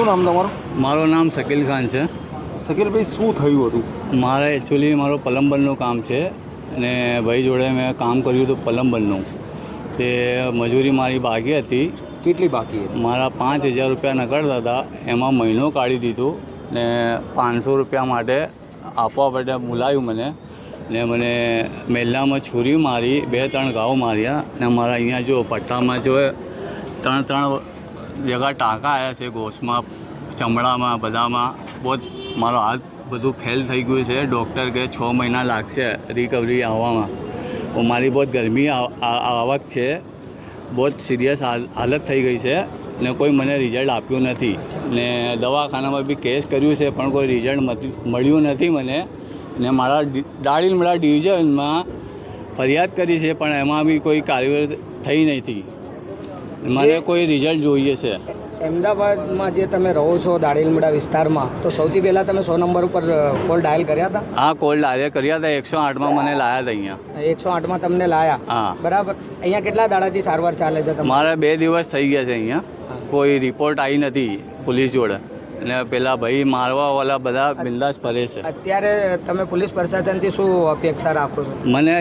શું નામ તમારું? મારું નામ શકીલ ખાન છે. શકીલભાઈ શું થયું હતું? મારે એકચ્યુઅલી મારું પલંબરનું કામ છે અને ભાઈ જોડે મેં કામ કર્યું હતું પલંબરનું. તે મજૂરી મારી બાકી હતી. કેટલી બાકી હતી? મારા પાંચ હજાર રૂપિયા નકળતા હતા. એમાં મહિનો કાઢી દીધું ને પાંચસો રૂપિયા માટે આપવા માટે બોલાવ્યું મને ને મને મેલ્લામાં છુરી મારી બે ત્રણ ઘાવ માર્યા ને મારા અહીંયા જો પટ્ટામાં જો ત્રણ ત્રણ જગા ટાંકા આવ્યા છે ગોસમાં, ચમડામાં, બધામાં. બહુ મારો હાથ બધું ફેલ થઈ ગયું છે. ડૉક્ટર કે છ મહિના લાગશે રિકવરી આવવામાં. મારી બહુ ગરમી આવક છે. બહુ સિરિયસ હાલત થઈ ગઈ છે ને કોઈ મને રિઝલ્ટ આપ્યું નથી. ને દવાખાનામાં બી કેસ કર્યું છે પણ કોઈ રિઝલ્ટ મળ્યું નથી મને. ને મારા ડી- દાળીમડા ડિવિઝનમાં ફરિયાદ કરી છે પણ એમાં બી કોઈ કાર્યવાહી થઈ નથી મને કોઈ રિઝલ્ટ જોઈએ છે. અમદાવાદમાં જે તમે રહો છો દાડીલમડા વિસ્તારમાં તો સૌથી પહેલાં તમે સો નંબર ઉપર કોલ ડાયલ કર્યા હતા? હા કોલ ડાયલ કર્યા હતા. એકસો આઠમાં મને લાયા હતા અહીંયા. એકસો આઠમાં તમને લાયા? હા. બરાબર. અહીંયા કેટલા દાડાથી સારવાર ચાલે છે મારા બે દિવસ થઈ ગયા છે અહીંયા. કોઈ રિપોર્ટ આવી નથી પોલીસ જોડે. અને પેલા ભાઈ મારવાવાળા બધા બિંદાસ ફરે છે. અત્યારે તમે પોલીસ પ્રશાસનથી શું અપેક્ષા રાખો છો? મને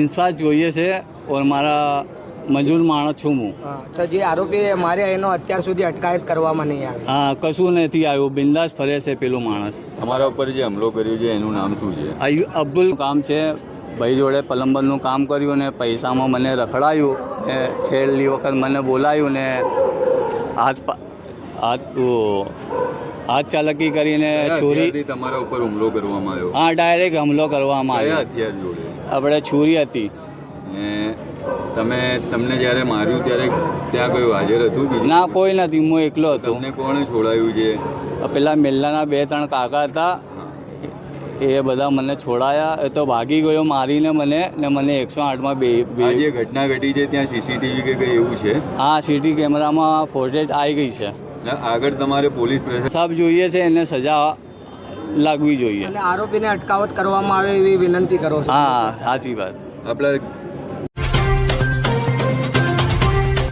ઇન્સાફ જોઈએ છે ઓર મારા મજૂર માણસ છું હું. અચ્છા જે આરોપી માર્યા એનો અત્યાર સુધી અટકાયત કરવામાં નહીં આવી. હા કશું નથી આવ્યું. બિંદાસ ફરે છે પેલું માણસ. તમારા ઉપર જે હુમલો કર્યો છે એનું નામ શું છે? અબ્દુલ કામ છે. ભાઈ જોડે પલંબરનું કામ કર્યું ને પૈસામાં મને રખડાયું ને છેલ્લી વખત મને બોલાયું ને હાથ પા- હાથ હાથ ચાલકી કરીને છોરી તમારા ઉપર હુમલો કરવામાં આવ્યો? હા ડાયરેક્ટ હુમલો કરવામાં આવ્યો. આપણે છુરી હતી. ને તમે તમને જ્યારે માર્યું ત્યારે ત્યાં કયું હાજર હતું ના કોઈ નથી હું એકલો હતો. તમને કોણે છોડાયું છે પેલા મેલ્લાના બે ત્રણ કાકા હતા. એ બધા મને છોડાયા. એ તો ભાગી ગયો મારીને મને ને મને એકસો આઠમાં બે બે જે ઘટના ઘટી છે ત્યાં સીસીટીવી કે કંઈ એવું છે? હા સીટી કેમેરામાં ફોટેજ આવી ગઈ છે. આગળ તમારે પોલીસ સબ જોઈએ છે એને સજા લાગવી જોઈએ. અને આરોપીને અટકાવટ કરવામાં આવે એવી વિનંતી કરો હા સાચી વાત. આપણા